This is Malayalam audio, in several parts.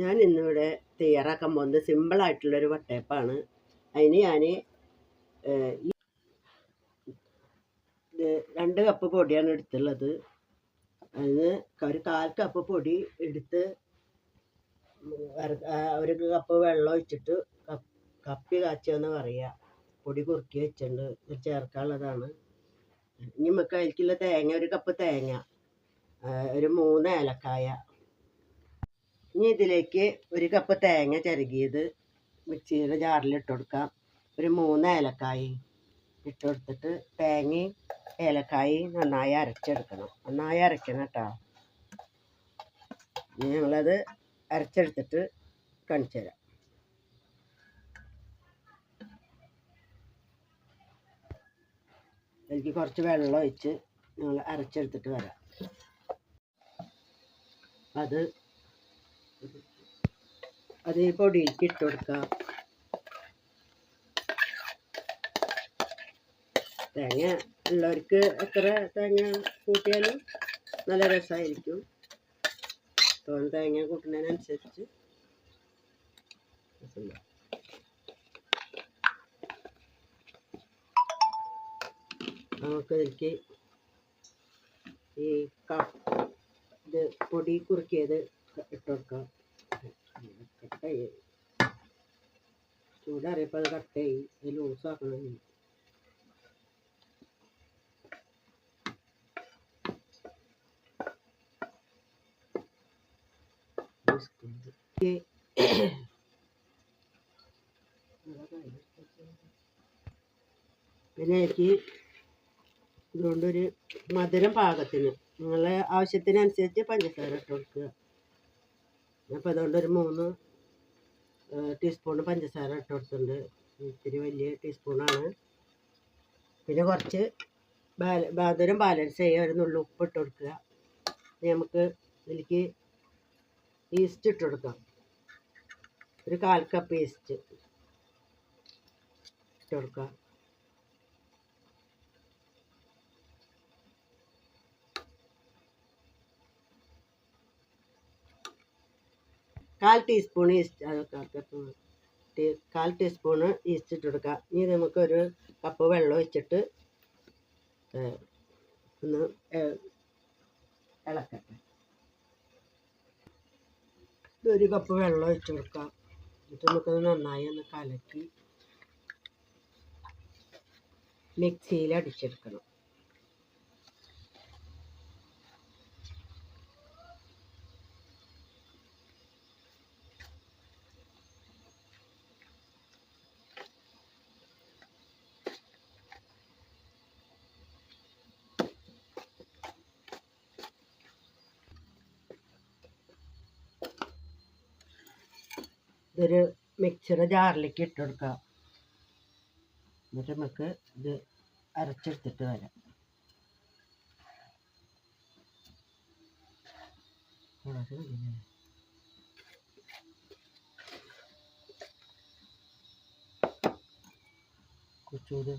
ഞാൻ ഇന്നിവിടെ തയ്യാറാക്കാൻ പോകുന്നത് സിമ്പിളായിട്ടുള്ളൊരു വട്ടയപ്പാണ്. അതിന് ഞാൻ രണ്ട് കപ്പ് പൊടിയാണ് എടുത്തുള്ളത്. അതിന് ഒരു കാൽ കപ്പ് പൊടി എടുത്ത് ഒരു കപ്പ് വെള്ളം ഒഴിച്ചിട്ട് കപ്പ് കാച്ചെന്ന് പറയുക പൊടി കുറുക്കി വെച്ചിട്ടുണ്ട്. ഇത് ചേർക്കാനുള്ളതാണ്. ഇനി നമുക്ക് അതിലേക്കുള്ള തേങ്ങ ഒരു കപ്പ് തേങ്ങ ഒരു മൂന്ന് ഏലക്കായ ഇനി ഇതിലേക്ക് ഒരു കപ്പ് തേങ്ങ ചിരകിയത് മിക്സിയുടെ ജാറിൽ ഇട്ട് കൊടുക്കാം. ഒരു മൂന്ന് ഏലക്കായി ഇട്ട് കൊടുത്തിട്ട് തേങ്ങയും ഏലക്കായി നന്നായി അരച്ചെടുക്കണം. നന്നായി അരക്കണം കേട്ടോ. ഞങ്ങളത് അരച്ചെടുത്തിട്ട് കാണിച്ചു തരാം. എനിക്ക് കുറച്ച് വെള്ളം ഒഴിച്ച് ഞങ്ങൾ അരച്ചെടുത്തിട്ട് വരാം. അത് അത് ഈ പൊടിയിലേക്ക് ഇട്ട് കൊടുക്കാം. തേങ്ങ ഉള്ളവർക്ക് എത്ര തേങ്ങ കൂട്ടിയാലും നല്ല രസമായിരിക്കും തോന്നുന്ന തേങ്ങ കൂട്ടുന്നതിനനുസരിച്ച്. നമുക്കതിലേക്ക് ഈ കപ്പ് ഇത് പൊടി കുറുക്കിയത് ഇട്ട് കൊടുക്കാം. കട്ടായി. ചൂടാറിയപ്പോൾ അത് കട്ടായി. അത് ലൂസാക്കണം. പിന്നെ എനിക്ക് ഇതുകൊണ്ടൊരു മധുരം പാകത്തിന്. നിങ്ങളെ ആവശ്യത്തിനനുസരിച്ച് പഞ്ചസാര ഇട്ട് കൊടുക്കുക. അപ്പോൾ അതുകൊണ്ടൊരു മൂന്ന് ടീസ്പൂൺ പഞ്ചസാര ഇട്ട് ഇത്തിരി വലിയ ടീസ്പൂണാണ്. പിന്നെ കുറച്ച് ബാല മധുരം ബാലൻസ് ചെയ്യുക. ഒരു നുള്ളു ഉപ്പ് ഇട്ട് കൊടുക്കുക. നമുക്ക് ഇതിലേക്ക് ഈസ്റ്റ് ഇട്ട് കൊടുക്കാം. ഒരു കാൽ കപ്പ് ഈസ്റ്റ് ഇട്ട് കൊടുക്കാം കാൽ ടീസ്പൂൺ ഈസ്റ്റ് കാൽ ടീസ്പൂൺ ഈസ്റ്റ് ഇട്ട് കൊടുക്കുക ഇനി നമുക്കൊരു കപ്പ് വെള്ളം ഒഴിച്ചിട്ട് ഒന്ന് ഇളക്കട്ടെ. ഒരു കപ്പ് വെള്ളം ഒഴിച്ച് കൊടുക്കാം. എന്നിട്ട് നമുക്കത് നന്നായി ഒന്ന് കലക്കി മിക്സിയിൽ അടിച്ചെടുക്കണം. ഇതൊരു മിക്സിയുടെ ജാറിലേക്ക് ഇട്ട് കൊടുക്കുക എന്നിട്ട് നമുക്ക് ഇത് അരച്ചെടുത്തിട്ട് വരാം? കുറച്ചുകൂടി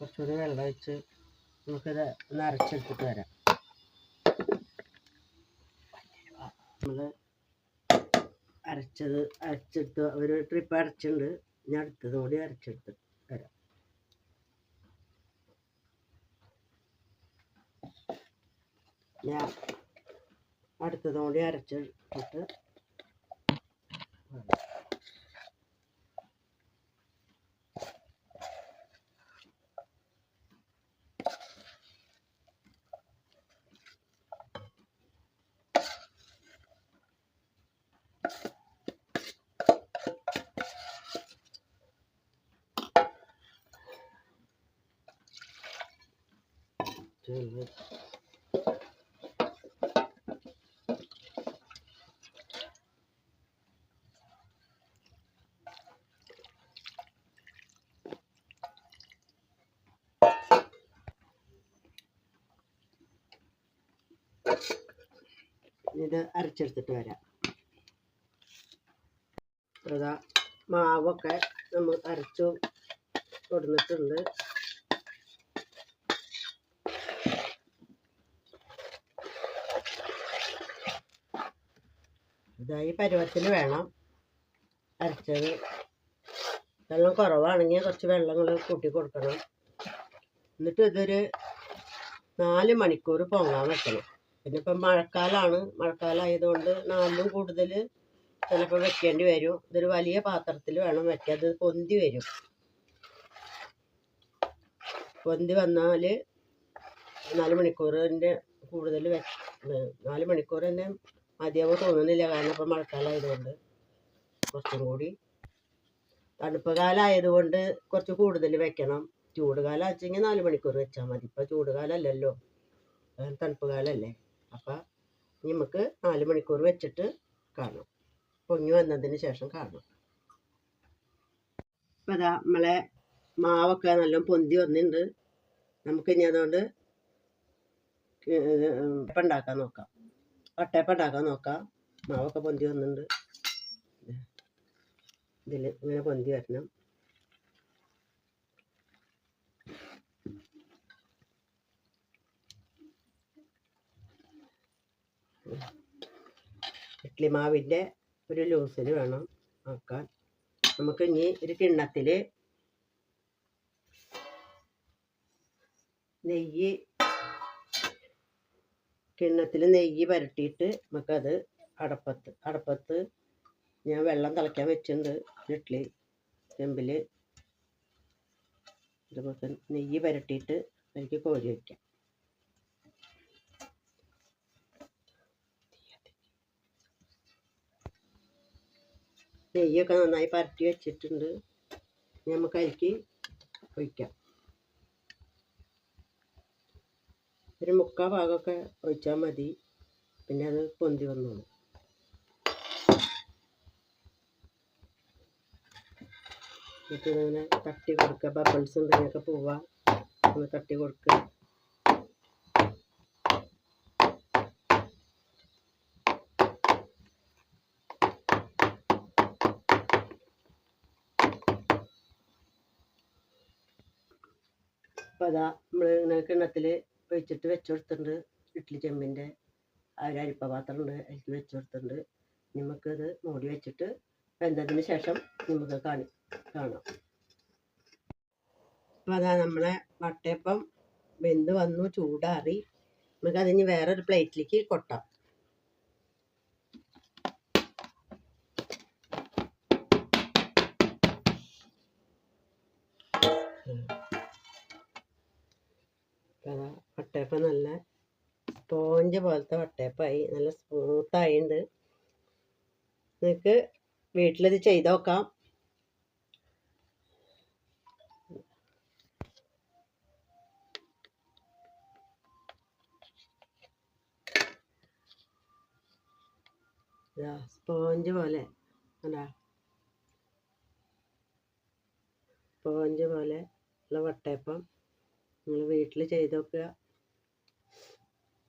കുറച്ചുകൂടി വെള്ളം ഒഴിച്ച് നമുക്കിത് ഒന്ന് അരച്ചെടുത്തിട്ട് വരാം. നമ്മൾ അരച്ചത് അരച്ചെടുത്ത് ഒരു ട്രിപ്പ് അരച്ചിട്ടുണ്ട് ഞാൻ അടുത്തതും കൂടി അരച്ചെടുത്ത് വരാം ഞാൻ അടുത്തതും കൂടി അരച്ചെടുത്തിട്ട് വരാം. ചെറുത് ഇത് അരച്ചെടുത്തിട്ട് വരാം. അതാ മാവൊക്കെ നമ്മൾ അരച്ചു കൊടുന്നിട്ടുണ്ട്. ഇതാ ഈ പരുവത്തിൽ വേണം അരച്ചത്. വെള്ളം കുറവാണെങ്കിൽ കുറച്ച് വെള്ളങ്ങൾ കൂട്ടി കൊടുക്കണം. എന്നിട്ട് ഇതൊരു നാല് മണിക്കൂർ പൊങ്ങാൻ വെക്കണം. പിന്നെ ഇപ്പം മഴക്കാലമാണ് മഴക്കാലമായതുകൊണ്ട് നാലിലും കൂടുതൽ ചിലപ്പോൾ വെക്കേണ്ടി വരും. ഇതൊരു വലിയ പാത്രത്തിൽ വേണം വെക്കാൻ. അത് പൊന്തി വരും. പൊന്തി വന്നാൽ നാല് മണിക്കൂറിന്റെ കൂടുതൽ വെ നാല് മണിക്കൂർ തന്നെ മതിയാവും തോന്നുന്നില്ല. കാരണം ഇപ്പം മഴക്കാലമായതുകൊണ്ട് കുറച്ചും കൂടി തണുപ്പ് കുറച്ച് കൂടുതൽ വെക്കണം. ചൂട് കാലം വെച്ചെങ്കിൽ നാല് മണിക്കൂർ വെച്ചാൽ മതി. ഇപ്പം ചൂട് കാലമല്ലല്ലോ തണുപ്പ് കാലമല്ലേ അപ്പം നമുക്ക് നാല് മണിക്കൂർ വെച്ചിട്ട് കാണാം. പൊങ്ങി വന്നതിന് ശേഷം കാണാം. ഇപ്പം അതാ നമ്മളെ മാവൊക്കെ നല്ല പൊന്തി വന്നിട്ടുണ്ട് നമുക്ക് ഇനി അതുകൊണ്ട് ഇപ്പം ഉണ്ടാക്കാൻ നോക്കാം. വട്ടയപ്പം ഉണ്ടാക്കാൻ നോക്കാം. മാവൊക്കെ പൊന്തി വന്നിട്ടുണ്ട് ഇതിൽ ഇങ്ങനെ പൊന്തി വരണം. ഇഡ്ലി മാവിന്റെ ഒരു ലൂസിൽ വേണം ആക്കാൻ. നമുക്ക് ഇനി ഒരു കിണ്ണത്തിൽ നെയ്യ് കിണ്ണത്തിൽ നെയ്യ് പുരട്ടിയിട്ട് നമുക്കത് അടപ്പത്ത് അടപ്പത്ത് ഞാൻ വെള്ളം തിളയ്ക്കാൻ വെച്ചിട്ടുണ്ട് ഇഡ്ഡലി ചെമ്പിൽ ഇതുപോലെ നെയ്യ് പുരട്ടിയിട്ട് എനിക്ക് കോരി വയ്ക്കാം നെയ്യൊക്കെ നന്നായി പരട്ടി വെച്ചിട്ടുണ്ട്. നമുക്ക് അതിലേക്ക് ഒഴിക്കാം. ഒരു മുക്കാൽ ഭാഗമൊക്കെ ഒഴിച്ചാൽ മതി. പിന്നെ അത് പൊന്തി വന്നോളൂ. എന്നിട്ട് ഇങ്ങനെ തട്ടി കൊടുക്കുക ബബിൾസ് എന്തെങ്കിലുമൊക്കെ പോവാം. ഒന്ന് തട്ടി കൊടുക്കുക അപ്പോൾ അതാ നമ്മൾ ഇങ്ങനെ കിണ്ണത്തിൽ ഒഴിച്ചിട്ട് വെച്ച് കൊടുത്തിട്ടുണ്ട് ഇഡ്ഡലി ചെമ്പിന്റെ ആ ഒരു അരിപ്പ പാത്രം ഉണ്ട് അതിലേക്ക് വെച്ച് കൊടുത്തിട്ടുണ്ട് നമുക്കത് മൂടി വെച്ചിട്ട് വെന്തതിന് ശേഷം നമുക്ക് കാണി കാണാം. അപ്പോൾ അതാ നമ്മളെ വട്ടയപ്പം വെന്ത് വന്നു ചൂടാറി. നമുക്ക് അതിന് വേറൊരു പ്ലേറ്റിലേക്ക് കൊട്ടാം. വട്ടയപ്പം നല്ല സ്പോഞ്ച് പോലത്തെ വട്ടയപ്പമായി നല്ല സ്മൂത്തായിട്ടുണ്ട് നിങ്ങൾക്ക് വീട്ടിലിത് ചെയ്ത് നോക്കാം. സ്പോഞ്ച് പോലെ അതാ സ്പോഞ്ച് പോലെ ഉള്ള വട്ടയപ്പം. നിങ്ങൾ വീട്ടിൽ ചെയ്ത് നോക്കുക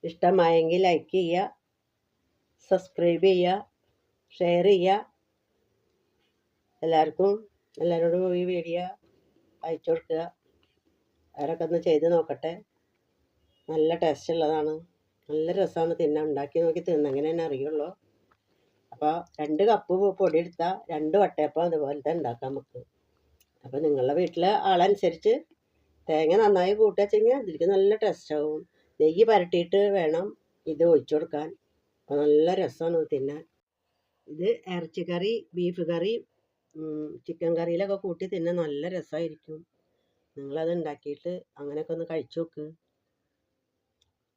ഇഷ്ടമായെങ്കിൽ ലൈക്ക് ചെയ്യുക സബ്സ്ക്രൈബ് ചെയ്യുക ഷെയർ ചെയ്യുക. എല്ലാവർക്കും എല്ലാവരോടും ഈ വീഡിയോ അയച്ചു കൊടുക്കുക. അവരൊക്കെ ഒന്ന് ചെയ്ത് നോക്കട്ടെ. നല്ല ടേസ്റ്റ് ഉള്ളതാണ്. നല്ല രസമാണ് തിന്നാൻ. ഉണ്ടാക്കി നോക്കി തിന്നങ്ങനെ തന്നെ അറിയുള്ളൂ. അപ്പോൾ രണ്ട് കപ്പ് പൊടി എടുത്താൽ രണ്ട് വട്ടയപ്പം അതുപോലത്തെ ഉണ്ടാക്കാം നമുക്ക്. അപ്പോൾ നിങ്ങളുടെ വീട്ടിലെ ആളനുസരിച്ച് തേങ്ങ നന്നായി കൂട്ടി വെച്ചെങ്കിൽ അതിലേക്ക് നല്ല ടേസ്റ്റ് ആവും. നെയ്യ് പരട്ടിയിട്ട് വേണം ഇത് ഒഴിച്ചു കൊടുക്കാൻ. അപ്പോൾ നല്ല രസമാണ് തിന്നാൻ. ഇത് ഇറച്ചിക്കറി ബീഫ് കറി ചിക്കൻ കറിയിലൊക്കെ കൂട്ടി തിന്നാൻ നല്ല രസമായിരിക്കും നിങ്ങളത് ഉണ്ടാക്കിയിട്ട് അങ്ങനെയൊക്കെ ഒന്ന് കഴിച്ചു നോക്ക്.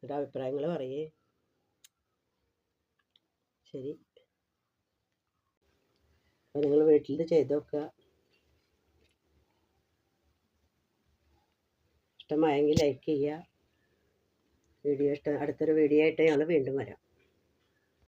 എന്നിട്ട് അഭിപ്രായങ്ങൾ പറയേ. ശരി. അപ്പോൾ നിങ്ങൾ വീട്ടിൽ ചെയ്ത് നോക്കുക. ഇഷ്ടമായെങ്കിൽ ലൈക്ക് ചെയ്യുക. വീഡിയോ ഇഷ്ടം അടുത്തൊരു വീഡിയോ ആയിട്ട് ഞങ്ങൾ വീണ്ടും വരാം.